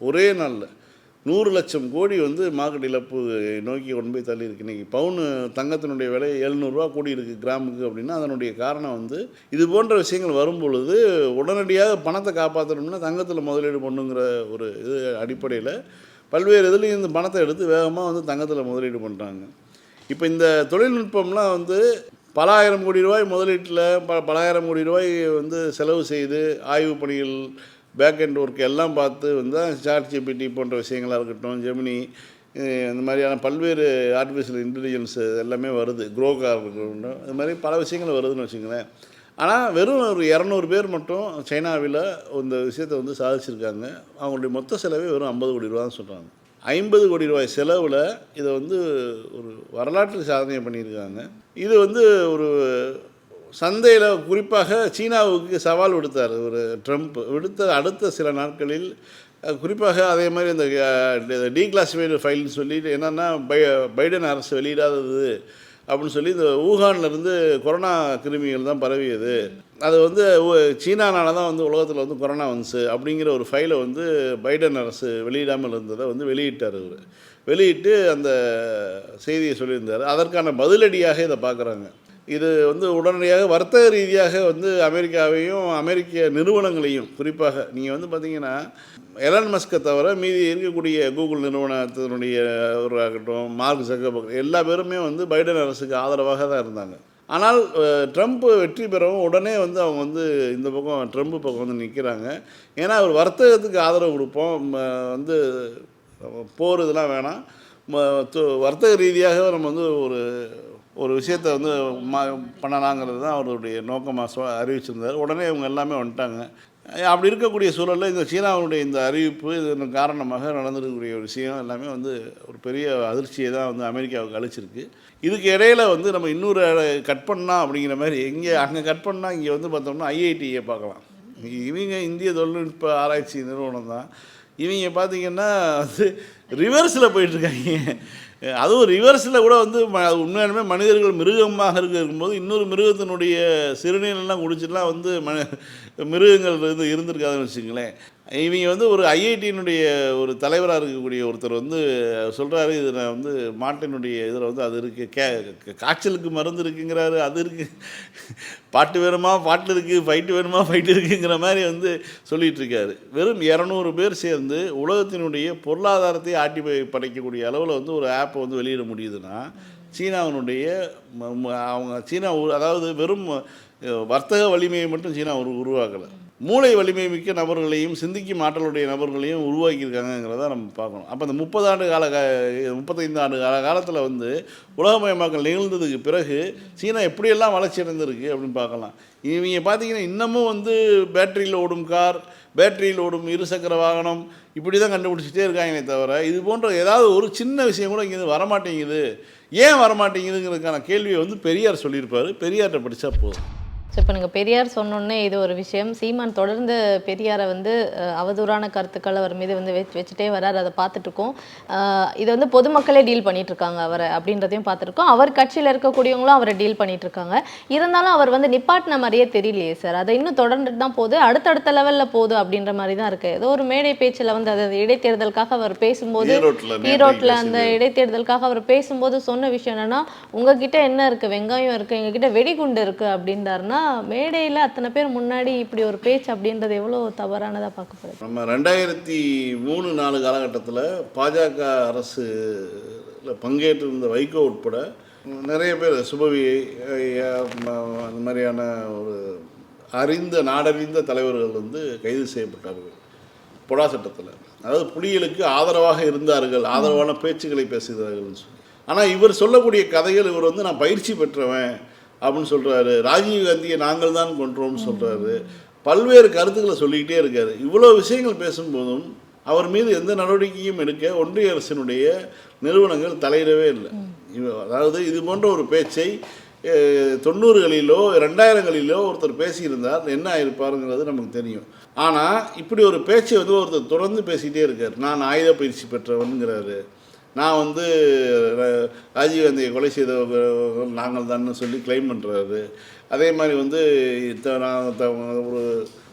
ஒரே நாளில். நூறு லட்சம் கோடி வந்து மார்க்கெட் இழப்பு நோக்கி கொண்டு போய் தள்ளி இருக்கு இன்றைக்கி பவுனு தங்கத்தினுடைய விலை எழுநூறுவா கூடி இருக்குது கிராமுக்கு அப்படின்னா அதனுடைய காரணம் வந்து இது போன்ற விஷயங்கள் வரும் பொழுது உடனடியாக பணத்தை காப்பாற்றணும்னா தங்கத்தில் முதலீடு பண்ணுங்கிற ஒரு இது அடிப்படையில் பல்வேறு இதுலேயும் இந்த பணத்தை எடுத்து வேகமாக வந்து தங்கத்தில் முதலீடு பண்ணுறாங்க இப்போ இந்த தொழில்நுட்பம்லாம் வந்து பல ஆயிரம் கோடி ரூபாய் முதலீட்டில் ப பலாயிரம் கோடி ரூபாய் வந்து செலவு செய்து ஆய்வு பணிகள் பேக் அண்ட் ஒர்க் எல்லாம் பார்த்து வந்து சாட் ஜிபிடி போன்ற விஷயங்களாக இருக்கட்டும் ஜெமினி இந்த மாதிரியான பல்வேறு ஆர்டிஃபிஷியல் இன்டெலிஜென்ஸ் எல்லாமே வருது. குரோக்காக இருக்கட்டும் இது மாதிரி பல விஷயங்கள் வருதுன்னு வச்சுங்களேன் ஆனால் வெறும் ஒரு இரநூறு பேர் மட்டும் சைனாவில் இந்த விஷயத்தை வந்து சாதிச்சிருக்காங்க. அவங்களுடைய மொத்த செலவே வெறும் ஐம்பது கோடி ரூபா தான் சொல்கிறாங்க ஐம்பது கோடி ரூபாய் செலவில் இதை வந்து ஒரு வரலாற்று சாதனையை பண்ணியிருக்காங்க. இது வந்து ஒரு சந்தையில் குறிப்பாக சீனாவுக்கு சவால் விடுத்தார் ஒரு ட்ரம்ப். விடுத்த அடுத்த சில நாட்களில் குறிப்பாக அதே மாதிரி இந்த டீக்ளாசிஃபைடு ஃபைல்னு சொல்லிட்டு என்னென்னா பை பைடன் அரசு வெளியிடாதது அப்படின்னு சொல்லி இந்த ஊகான்லேருந்து கொரோனா கிருமிகள் தான் பரவியது. அது வந்து சீனானால தான் வந்து உலகத்தில் வந்து கொரோனா வந்துச்சு அப்படிங்கிற ஒரு ஃபைலை வந்து பைடன் அரசு வெளியிடாமல் இருந்ததை வந்து வெளியிட்டார் அவர் வெளியிட்டு அந்த செய்தியை சொல்லியிருந்தார். அதற்கான பதிலடியாக இதை பார்க்குறாங்க இது வந்து உடனடியாக வர்த்தக ரீதியாக வந்து அமெரிக்காவையும் அமெரிக்க நிறுவனங்களையும் குறிப்பாக நீங்கள் வந்து பார்த்தீங்கன்னா எலன் மஸ்கை தவிர மீதி இருக்கக்கூடிய கூகுள் நிறுவனத்தினுடைய ஆகட்டும் மார்க் ஜக்கபர்க் எல்லா பேருமே வந்து பைடன் அரசுக்கு ஆதரவாக தான் இருந்தாங்க. ஆனால் ட்ரம்ப் வெற்றி பெறவும் உடனே வந்து அவங்க வந்து இந்த பக்கம் ட்ரம்ப் பக்கம் வந்து நிற்கிறாங்க ஏன்னா அவர் வர்த்தகத்துக்கு ஆதரவு கொடுப்போம். ம, வந்து போர் இதெல்லாம் வேணாம். வர்த்தக ரீதியாக நம்ம வந்து ஒரு ஒரு விஷயத்தை வந்து மா பண்ணலாங்கிறது தான் அவருடைய நோக்கமாக சொ அறிவிச்சிருந்தார். உடனே இவங்க எல்லாமே வந்துட்டாங்க. அப்படி இருக்கக்கூடிய சூழலில் இந்த சீனாவுடைய இந்த அறிவிப்பு இதன் காரணமாக நடந்திருக்கக்கூடிய ஒரு விஷயம் எல்லாமே வந்து ஒரு பெரிய அதிர்ச்சியை தான் வந்து அமெரிக்காவுக்கு அழிச்சிருக்கு இதுக்கு இடையில வந்து நம்ம இன்னொரு கட் பண்ணால் அப்படிங்கிற மாதிரி இங்கே அங்கே கட் பண்ணால் இங்கே வந்து பார்த்தோம்னா ஐஐடியை பார்க்கலாம். இவங்க இந்திய தொழில்நுட்ப ஆராய்ச்சி நிறுவனம் தான். இவங்க பார்த்தீங்கன்னா வந்து ரிவர்ஸில் போயிட்டுருக்காங்க அதுவும் ரிவர்ஸில் கூட வந்து ம உண்மையாலுமே மனிதர்கள் மிருகமாக இருக்க இருக்கும்போது இன்னொரு மிருகத்தினுடைய சிறுநீரெல்லாம் குடிச்சிட்டுலாம் வந்து மிருகங்கள் வந்து இருந்திருக்காதுன்னு வச்சுங்களேன் இவங்க வந்து ஒரு ஐஐடியினுடைய ஒரு தலைவராக இருக்கக்கூடிய ஒருத்தர் வந்து சொல்கிறாரு இது நான் வந்து மாட்டினுடைய இதில் வந்து அது இருக்குது கே காய்ச்சலுக்கு மருந்து இருக்குங்கிறாரு அது இருக்குது பாட்டு வேணுமா பாட்டு இருக்குது ஃபைட்டு வேணுமா ஃபைட்டு இருக்குங்கிற மாதிரி வந்து சொல்லிகிட்டு இருக்காரு. வெறும் இரநூறு பேர் சேர்ந்து உலகத்தினுடைய பொருளாதாரத்தை ஆட்டி படைக்கக்கூடிய அளவில் வந்து ஒரு ஆப்பை வந்து வெளியிட முடியுதுன்னா சீனாவினுடைய ம- ம- அவங்க சீனா அதாவது வெறும் வர்த்தக வலிமையை மட்டும் சீனா உரு உருவாக்கலை. மூளை வலிமை மிக்க நபர்களையும் சிந்திக்கும் ஆற்றலுடைய நபர்களையும் உருவாக்கியிருக்காங்கங்கிறத நம்ம பார்க்கணும். அப்போ இந்த முப்பது ஆண்டு கால முப்பத்தைந்து ஆண்டு கால காலத்தில் வந்து உலகமயமாக்கல் நிகழ்ந்ததுக்கு பிறகு சீனா எப்படியெல்லாம் வளர்ச்சி அடைந்திருக்கு அப்படின்னு பார்க்கலாம். இவங்க பார்த்தீங்கன்னா இன்னமும் வந்து பேட்டரியில் ஓடும் கார் பேட்டரியில் ஓடும் இருசக்கர வாகனம் இப்படி தான் கண்டுபிடிச்சிட்டே இருக்காங்களே தவிர இது போன்ற ஏதாவது ஒரு சின்ன விஷயம் கூட இங்கேருந்து வரமாட்டேங்குது. ஏன் வரமாட்டேங்குதுங்கிறதுக்கான கேள்வியை வந்து பெரியார் சொல்லியிருப்பார். பெரியார்கிட்ட படித்தா போதும். ஸோ இப்போ நீங்கள் பெரியார் சொன்னோன்னே இது ஒரு விஷயம். சீமான் தொடர்ந்து பெரியாரை வந்து அவதூறான கருத்துக்கள் அவர் மீது வந்து வச்சு வச்சுட்டே வரார். அதை பார்த்துட்டு இருக்கோம் அஹ், இது வந்து பொதுமக்களே டீல் பண்ணிட்டு இருக்காங்க அவரை அப்படின்றதையும் பார்த்துருக்கோம். அவர் கட்சியில் இருக்கக்கூடியவங்களும் அவரை டீல் பண்ணிட்டு இருக்காங்க இருந்தாலும் அவர் வந்து நிப்பாட்டின மாதிரியே தெரியலையே சார். அதை இன்னும் தொடர்ந்துட்டு தான் போகுது. அடுத்தடுத்த லெவலில் போகுது அப்படின்ற மாதிரி தான் இருக்கு. ஏதோ ஒரு மேடை பேச்சில் வந்து அதாவது இடைத்தேர்தலுக்காக அவர் பேசும்போது ஈரோட்டில் அந்த. இடைத்தேர்தலுக்காக அவர் பேசும்போது சொன்ன விஷயம் என்னன்னா உங்ககிட்ட என்ன இருக்கு? வெங்காயம் இருக்கு. எங்ககிட்ட வெடிகுண்டு இருக்கு அப்படின்றாருன்னா மேடையில் அத்தனை பேர் முன்னாடி இப்படி ஒரு பேச்சு அப்படின்றது எவ்வளோ தவறானதாக பார்க்கப்படுது? நம்ம ரெண்டாயிரத்தி மூணு நாலு காலகட்டத்தில் பாஜக அரசு பங்கேற்றிருந்த வைகோ உட்பட நிறைய பேர் சுபவி அந்த மாதிரியான ஒரு அறிந்த நாடறிந்த தலைவர்கள் வந்து கைது செய்யப்பட்டார்கள் பொடா சட்டத்தில். அதாவது புலிகளுக்கு ஆதரவாக இருந்தார்கள் ஆதரவான பேச்சுக்களை பேசுகிறார்கள்னு சொல்லி. ஆனால் இவர் சொல்லக்கூடிய கதைகள் இவர் வந்து நான் பயிற்சி பெற்றவன் அப்படின்னு சொல்கிறாரு ராஜீவ் காந்தியை நாங்கள் தான் கொன்றோம்னு சொல்கிறாரு பல்வேறு கருத்துக்களை சொல்லிக்கிட்டே இருக்காரு. இவ்வளோ விஷயங்கள் பேசும்போதும் அவர் மீது எந்த நடவடிக்கையும் எடுக்க ஒன்றிய அரசினுடைய நிறுவனங்கள் தலையிடவே இல்லை. இவ- அதாவது இது போன்ற ஒரு பேச்சை தொண்ணூறுகளிலோ ரெண்டாயிரங்களிலோ ஒருத்தர் பேசியிருந்தார். என்ன ஆயிருப்பாருங்கிறது நமக்கு தெரியும். ஆனால் இப்படி ஒரு பேச்சை வந்து ஒருத்தர் தொடர்ந்து பேசிக்கிட்டே இருக்கார். நான் ஆயுத பயிற்சி பெற்றவனுங்கிறாரு. நான் வந்து ர- ராஜீவ்காந்தியை கொலை செய்த நாங்கள் தான் சொல்லி கிளைம் பண்ணுறாரு அதே மாதிரி வந்து நான் த- ஒரு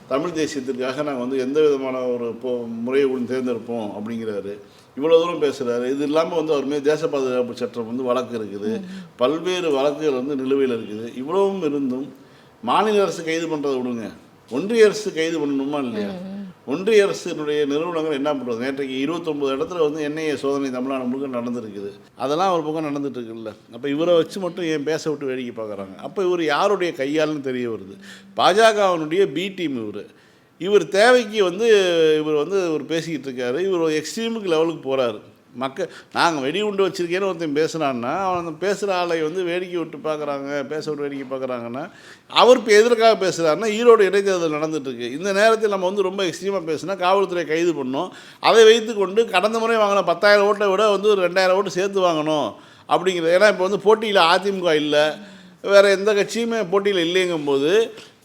தமிழ் தேசியத்திற்காக நாங்கள் வந்து எந்த விதமான ஒரு இப்போ முறையை கூட தேர்ந்தெடுப்போம் அப்படிங்கிறாரு. இவ்வளோ தூரம் பேசுகிறாரு இது இல்லாமல் வந்து அவர் மீது தேச பாதுகாப்பு சட்டம் வந்து வழக்கு இருக்குது. பல்வேறு வழக்குகள் வந்து நிலுவையில் இருக்குது. இவ்வளவும் இருந்தும் மாநில அரசு கைது பண்ணுறதை விடுங்க. ஒன்றிய அரசு கைது பண்ணணுமா இல்லையா? ஒன்றிய அரசினுடைய நிறுவனங்கள் என்ன பண்ணுறது? நேற்றைக்கு இருபத்தொம்பது இடத்துல வந்து என்ஐஏ சோதனை தமிழ்நாடு முழுக்க நடந்திருக்குது. அதெல்லாம் ஒரு பக்கம் நடந்துட்டு இருக்குல்ல. அப்போ இவரை வச்சு மட்டும் ஏன் பேச விட்டு வேடிக்கை பார்க்குறாங்க? அப்போ இவர் யாருடைய கையால்னு தெரிய வருது. பாஜகவினுடைய பி டீம் இவர். இவர் தேவைக்கு வந்து இவர் வந்து இவர் பேசிக்கிட்டு இருக்காரு. இவர் எக்ஸ்ட்ரீமுக்கு லெவலுக்கு போகிறாரு மக்கள் நாங்கள் வெடிகுண்டு வச்சிருக்கேன்னு ஒருத்தன் பேசுகிறான்னா அவன் அந்த பேசுகிற ஆளை வந்து வேடிக்கை விட்டு பார்க்குறாங்க பேச விட்டு வேடிக்கை பார்க்குறாங்கன்னா அவர் இப்போ எதற்காக பேசுகிறாருன்னா ஈரோடு இடைத்தேர்தல் நடந்துட்டுருக்கு இந்த நேரத்தில் நம்ம வந்து ரொம்ப எக்ஸ்ட்ரீமாக பேசினா காவல்துறை கைது பண்ணோம். அதை வைத்துக்கொண்டு கடந்த முறை வாங்கின பத்தாயிரம் ஓட்டை விட வந்து ஒரு ரெண்டாயிரம் ஓட்டு சேர்த்து வாங்கணும் அப்படிங்கிறது. ஏன்னா இப்போ வந்து போட்டியில் அதிமுக இல்லை வேறு எந்த கட்சியுமே போட்டியில் இல்லைங்கும்போது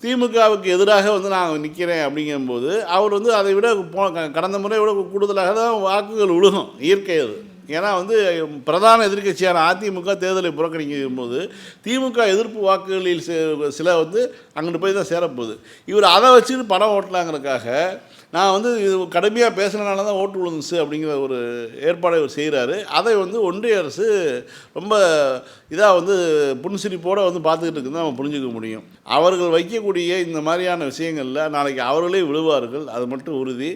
திமுகவுக்கு எதிராக வந்து நான் நிற்கிறேன் அப்படிங்கும்போது அவர் வந்து அதை விட போ க- கடந்த முறை விட கூடுதலாக தான் வாக்குகள் விழுகும் இயற்கை அது. ஏன்னா வந்து பிரதான எதிர்க்கட்சியான அதிமுக தேர்தலை புறக்கணிக்கும் போது திமுக எதிர்ப்பு வாக்குகளில் சில வந்து அங்கிட்டு போய் தான் சேரப்போகுது. இவர் அதை வச்சுட்டு பணம் ஓட்டலாங்கிறதுக்காக நான் வந்து இது கடுமையாக பேசுனனால தான் ஓட்டு விழுந்துச்சு அப்படிங்கிற ஒரு ஏற்பாடை அவர் செய்கிறாரு அதை வந்து ஒன்றிய அரசு ரொம்ப இதாக வந்து புன்சிரிப்போடு வந்து பார்த்துக்கிட்டு இருக்குன்னு நம்ம புரிஞ்சுக்க முடியும். அவர்கள் வைக்கக்கூடிய இந்த மாதிரியான விஷயங்களில் நாளைக்கு அவர்களே விழுவார்கள் அது மட்டும் உறுதி.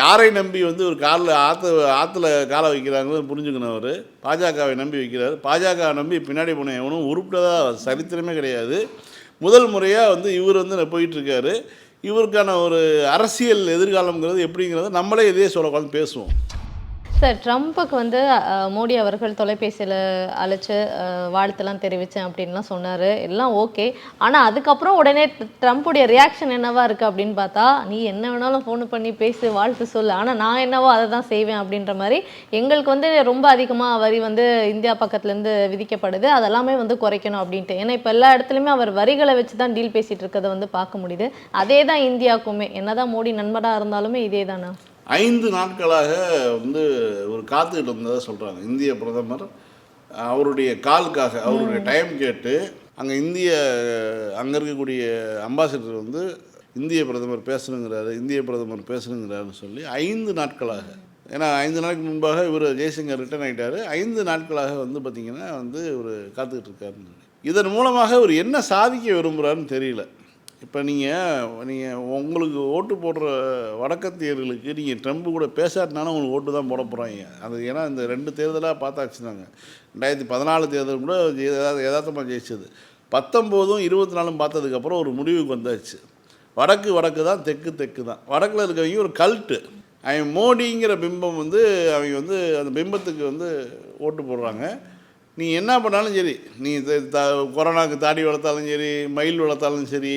யாரை நம்பி வந்து ஒரு காலில் ஆற்று ஆற்றுல காலை வைக்கிறாங்கன்னு புரிஞ்சுக்கணும் அவர் பாஜகவை நம்பி வைக்கிறார். பாஜகவை நம்பி பின்னாடி போன எவனும் உருப்பிட்டதாக சரித்திரமே கிடையாது. முதல் முறையாக வந்து இவர் வந்து போயிட்டுருக்காரு இவருக்கான ஒரு அரசியல் எதிர்காலங்கிறது எப்படிங்கிறது நம்மளே இதே சொல்ல பேசுவோம். சார் ட்ரம்ப்புக்கு வந்து மோடி அவர்கள் தொலைபேசியில் அழைச்சு வாழ்த்துலாம் தெரிவித்தேன் அப்படின்லாம் சொன்னார். எல்லாம் ஓகே. ஆனால் அதுக்கப்புறம் உடனே ட்ரம்ப்புடைய ரியாக்ஷன் என்னவா இருக்குது அப்படின்னு பார்த்தா நீ என்ன வேணாலும் ஃபோன் பண்ணி பேசு வாழ்த்து சொல்லு. ஆனால் நான் என்னவோ அதை தான் செய்வேன் அப்படின்ற மாதிரி எங்களுக்கு வந்து ரொம்ப அதிகமாக வரி வந்து இந்தியா பக்கத்துலேருந்து விதிக்கப்படுது. அதெல்லாமே வந்து குறைக்கணும் அப்படின்ட்டு. ஏன்னா இப்போ எல்லா இடத்துலையுமே அவர் வரிகளை வச்சு தான் டீல் பேசிகிட்டு இருக்கிறத வந்து பார்க்க முடியுது. அதே தான் இந்தியாவுக்குமே. என்னதான் மோடி நண்பராக இருந்தாலுமே இதே தானே ஐந்து நாட்களாக வந்து ஒரு காத்துக்கிட்டு இருந்ததாக சொல்கிறாங்க இந்திய பிரதமர் அவருடைய காலுக்காக அவருடைய டைம் கேட்டு அங்கே இந்திய அங்கே இருக்கக்கூடிய அம்பாசிடர் வந்து இந்திய பிரதமர் பேசணுங்கிறாரு இந்திய பிரதமர் பேசணுங்கிறாருன்னு சொல்லி ஐந்து நாட்களாக ஏன்னா ஐந்து நாளுக்கு முன்பாக இவர் ஜெய்சங்கர் ரிட்டர்ன் ஆகிட்டார் ஐந்து நாட்களாக வந்து பார்த்திங்கன்னா வந்து இவர் காத்துக்கிட்டு இருக்காருன்னு சொல்லி. இதன் மூலமாக இவர் என்ன சாதிக்க விரும்புகிறாருன்னு தெரியல. இப்போ நீங்கள் நீங்கள் உங்களுக்கு ஓட்டு போடுற வடக்கத்தியர்களுக்கு நீங்கள் ட்ரம்ப் கூட பேசாட்டினாலும் உங்களுக்கு ஓட்டு தான் போட போகிறாங்க. அது ஏன்னா இந்த ரெண்டு தேர்தலாக பார்த்தாச்சு நாங்கள் ரெண்டாயிரத்தி பதினாலு தேர்தல் கூட ஏதாவது யதார்த்தமாக ஜெயிச்சது. பத்தொம்போதும் இருபத்தி நாலும் பார்த்ததுக்கப்புறம் ஒரு முடிவுக்கு வந்தாச்சு. வடக்கு வடக்கு தான் தெற்கு தெற்கு தான். வடக்கில் இருக்கவங்க ஒரு கல்ட்டு. அவன் மோடிங்கிற பிம்பம் வந்து அவங்க வந்து அந்த பிம்பத்துக்கு வந்து ஓட்டு போடுறாங்க. நீ என்ன பண்ணாலும் சரி நீ த- கொரோனாக்கு தாடி வளர்த்தாலும் சரி மயில் வளர்த்தாலும் சரி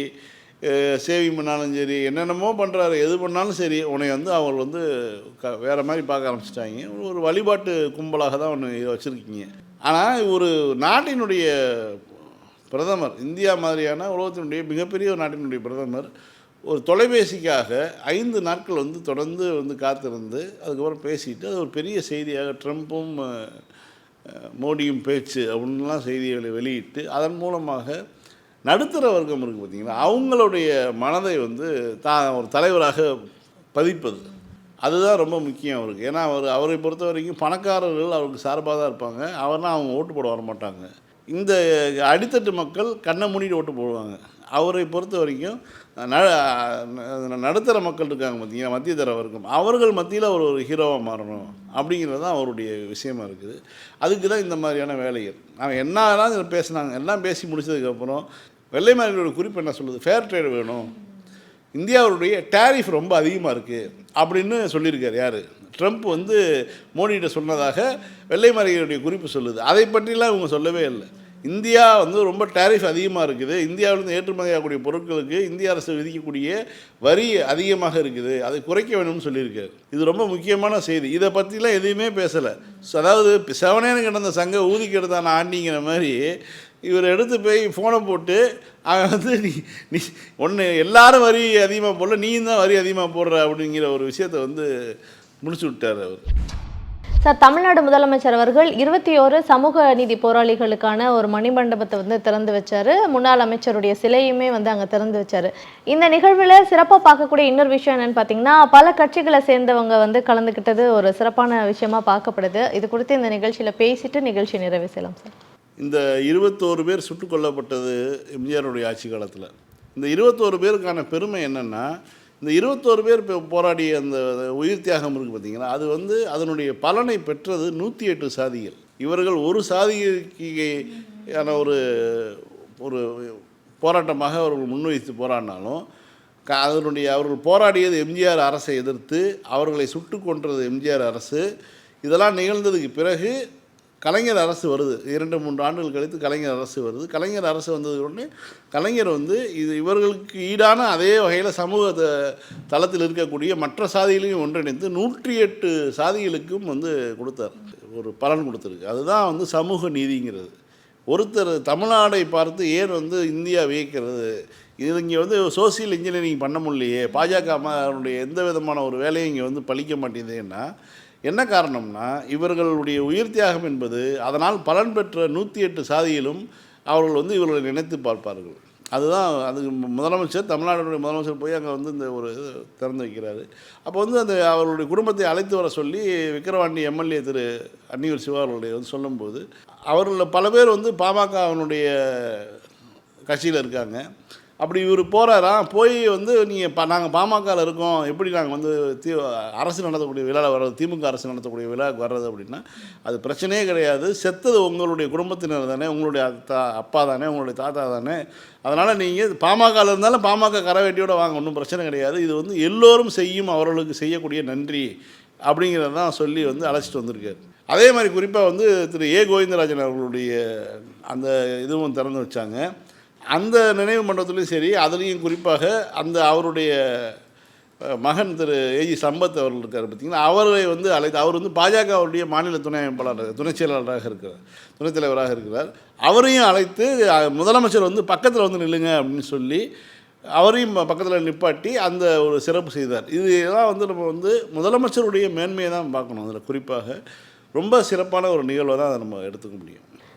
சேவிங் பண்ணாலும் சரி என்னென்னமோ பண்ணுறாரு எது பண்ணாலும் சரி உன்னை வந்து அவர் வந்து க வேறு மாதிரி பார்க்க ஆரம்பிச்சிட்டாங்க. ஒரு வழிபாட்டு கும்பலாக தான் ஒன்று இதை வச்சுருக்கீங்க. ஆனால் ஒரு நாட்டினுடைய பிரதமர் இந்தியா மாதிரியான உலகத்தினுடைய மிகப்பெரிய ஒரு நாட்டினுடைய பிரதமர் ஒரு தொலைபேசிக்காக ஐந்து நாட்கள் வந்து தொடர்ந்து வந்து காத்திருந்து அதுக்கப்புறம் பேசிட்டு அது ஒரு பெரிய செய்தியாக ட்ரம்ப்பும் மோடியும் பேச்சு அப்படின்லாம் செய்திகளை வெளியிட்டு அதன் மூலமாக நடுத்தர வர்க்கம் இருக்குது பார்த்திங்கன்னா அவங்களுடைய மனதை வந்து தான் ஒரு தலைவராக பதிப்பது. அதுதான் ரொம்ப முக்கியம் அவருக்கு. ஏன்னா அவர் அவரை பொறுத்த வரைக்கும் பணக்காரர்கள் அவருக்கு சார்பாக தான் இருப்பாங்க. அவர்னா அவங்க ஓட்டு போட வர மாட்டாங்க இந்த அடித்தட்டு மக்கள் கண்ணை மூடிட்டு ஓட்டு போடுவாங்க. அவரை பொறுத்த வரைக்கும் நடுத்தர மக்கள் இருக்காங்க பார்த்தீங்கன்னா மத்திய தர வர்க்கம் அவர்கள் மத்தியில் அவர் ஒரு ஹீரோவாக மாறணும் அப்படிங்கிறது தான் அவருடைய விஷயமா இருக்குது. அதுக்கு தான் இந்த மாதிரியான வேலைகள். அவன் என்னெல்லாம் இதில் பேசினாங்க எல்லாம் பேசி முடிச்சதுக்கப்புறம் வெள்ளை மாநிலோட குறிப்பு என்ன சொல்லுது? ஃபேர் ட்ரேடு வேணும். இந்தியாவுடைய டேரிஃப் ரொம்ப அதிகமாக இருக்குது அப்படின்னு சொல்லியிருக்கார் யார்? ட்ரம்ப் வந்து மோடிகிட்ட சொன்னதாக வெள்ளை மாளிகையுடைய குறிப்பு சொல்லுது. அதை பற்றிலாம் இவங்க சொல்லவே இல்லை. இந்தியா வந்து ரொம்ப டேரிஃப் அதிகமாக இருக்குது. இந்தியாவிலிருந்து ஏற்றுமதி ஆகக்கூடிய பொருட்களுக்கு இந்திய அரசு விதிக்கக்கூடிய வரி அதிகமாக இருக்குது. அதை குறைக்க வேணும்னு சொல்லியிருக்காரு. இது ரொம்ப முக்கியமான செய்தி. இதை பற்றிலாம் எதுவுமே பேசலை. அதாவது செவனேன்னு கிடந்த சங்க ஊதி கிடந்தான ஆண்டிங்கிற மாதிரி இவர் எடுத்து போய் ஃபோனை போட்டு அவன் வந்து நீ நீ ஒன்று எல்லாரும் வரி அதிகமாக போடல நீயும் தான் வரி அதிகமாக போடுற அப்படிங்கிற ஒரு விஷயத்தை வந்து முடிச்சு விட்டார் அவர். சார் தமிழ்நாடு முதலமைச்சர் அவர்கள் இருபத்தி ஓரு சமூக நீதி போராளிகளுக்கான ஒரு மணிமண்டபத்தை வந்து திறந்து வச்சாரு. முன்னாள் அமைச்சருடைய சிலையுமே வந்து அங்க திறந்து வச்சாரு. இந்த நிகழ்வுல சிறப்பா பார்க்கக்கூடிய இன்னொரு விஷயம் என்னன்னு பார்த்தீங்கன்னா பல கட்சிகளை சேர்ந்தவங்க வந்து கலந்துக்கிட்டது ஒரு சிறப்பான விஷயமா பார்க்கப்படுது. இது குறித்து இந்த நிகழ்ச்சியில பேசிட்டு நிகழ்ச்சி நிறைவு செய்யலாம் சார். இந்த இருபத்தோரு பேர் சுட்டுக் கொல்லப்பட்டது எம்ஜிஆருடைய ஆட்சி காலத்தில். இந்த இருபத்தோரு பேருக்கான பெருமை என்னென்னா இந்த இருபத்தோரு பேர் இப்போ போராடிய அந்த உயிர் தியாகம் இருக்குது பார்த்தீங்கன்னா அது வந்து அதனுடைய பலனை பெற்றது நூற்றி எட்டு சாதிகள். இவர்கள் ஒரு சாதிக்கான ஒரு ஒரு போராட்டமாக அவர்கள் முன்வைத்து போராடினாலும் க அதனுடைய அவர்கள் போராடியது எம்ஜிஆர் அரசை எதிர்த்து அவர்களை சுட்டு கொன்றது எம்ஜிஆர் அரசு. இதெல்லாம் நிகழ்ந்ததுக்கு பிறகு கலைஞர் அரசு வருது. இரண்டு மூன்று ஆண்டுகள் கழித்து கலைஞர் அரசு வருது. கலைஞர் அரசு வந்தது உடனே கலைஞர் வந்து இது இவர்களுக்கு ஈடான அதே வகையில் சமூக த- தளத்தில் இருக்கக்கூடிய மற்ற சாதிகளையும் ஒன்றிணைத்து நூற்றி எட்டு சாதிகளுக்கும் வந்து கொடுத்தார். ஒரு பலன் கொடுத்துருக்கு. அதுதான் வந்து சமூக நீதிங்கிறது. ஒருத்தர் தமிழ்நாடை பார்த்து ஏன் வந்து இந்தியா வியக்கிறது? இது இங்கே வந்து சோசியல் இன்ஜினியரிங் பண்ண முடியலையே. பாஜக எந்த விதமான ஒரு வேலையும் இங்கே வந்து பழிக்க மாட்டேங்குதுன்னா என்ன காரணம்னா இவர்களுடைய உயிர் தியாகம் என்பது அதனால் பலன் பெற்ற நூற்றி எட்டு சாதியிலும் அவர்கள் வந்து இவர்களை நினைத்து பார்ப்பார்கள். அதுதான் அது முதலமைச்சர் தமிழ்நாடுடைய முதலமைச்சர் போய் அங்கே வந்து இந்த ஒரு திறந்து வைக்கிறாரு. அப்போ வந்து அந்த அவருடைய குடும்பத்தை அழைத்து வர சொல்லி விக்கிரவாண்டி எம்எல்ஏ திரு அன்னியூர் சிவா அவர்களுடைய வந்து சொல்லும்போது அவர்களில் பல பேர் வந்து பாமக அவனுடைய கட்சியில் இருக்காங்க. அப்படி இவர் போகிறாராம் போய் வந்து நீங்கள் பா நாங்கள் பாமகவில் இருக்கோம். எப்படி நாங்கள் வந்து தீ அரசு நடத்தக்கூடிய விழாவில் வர்றது திமுக அரசு நடத்தக்கூடிய விழாவுக்கு வர்றது அப்படின்னா அது பிரச்சனையே கிடையாது. செத்தது உங்களுடைய குடும்பத்தினர் தானே உங்களுடைய தா அப்பா தானே உங்களுடைய தாத்தா தானே. அதனால் நீங்கள் பாமகவில் இருந்தாலும் பாமக கரவேட்டியோடு வாங்க ஒன்றும் பிரச்சனை கிடையாது. இது வந்து எல்லோரும் செய்யும் அவர்களுக்கு செய்யக்கூடிய நன்றி அப்படிங்கிறத தான் சொல்லி வந்து அழைச்சிட்டு வந்திருக்காரு. அதே மாதிரி குறிப்பாக வந்து திரு ஏ. கோவிந்தராஜன் அவர்களுடைய அந்த இதுவும் திறந்து வச்சாங்க. அந்த நினைவு மண்டபத்துலேயும் சரி அதுலேயும் குறிப்பாக அந்த அவருடைய மகன் திரு ஏஜி சம்பத் அவர்கள் இருக்கார் பார்த்திங்கன்னா அவரை வந்து அழைத்து அவர் வந்து பாஜகவுடைய மாநில துணை அமைப்பாளர் துணைச் செயலாளராக இருக்கிறார் துணைத் தலைவராக இருக்கிறார். அவரையும் அழைத்து முதலமைச்சர் வந்து பக்கத்தில் வந்து நில்லுங்க அப்படின்னு சொல்லி அவரையும் பக்கத்தில் நிப்பாட்டி அந்த ஒரு சிறப்பு செய்தார். இது வந்து நம்ம வந்து முதலமைச்சருடைய மேன்மையை தான் பார்க்கணும். அதில் குறிப்பாக ரொம்ப சிறப்பான ஒரு நிகழ்வை தான் அதை நம்ம எடுத்துக்க முடியும்.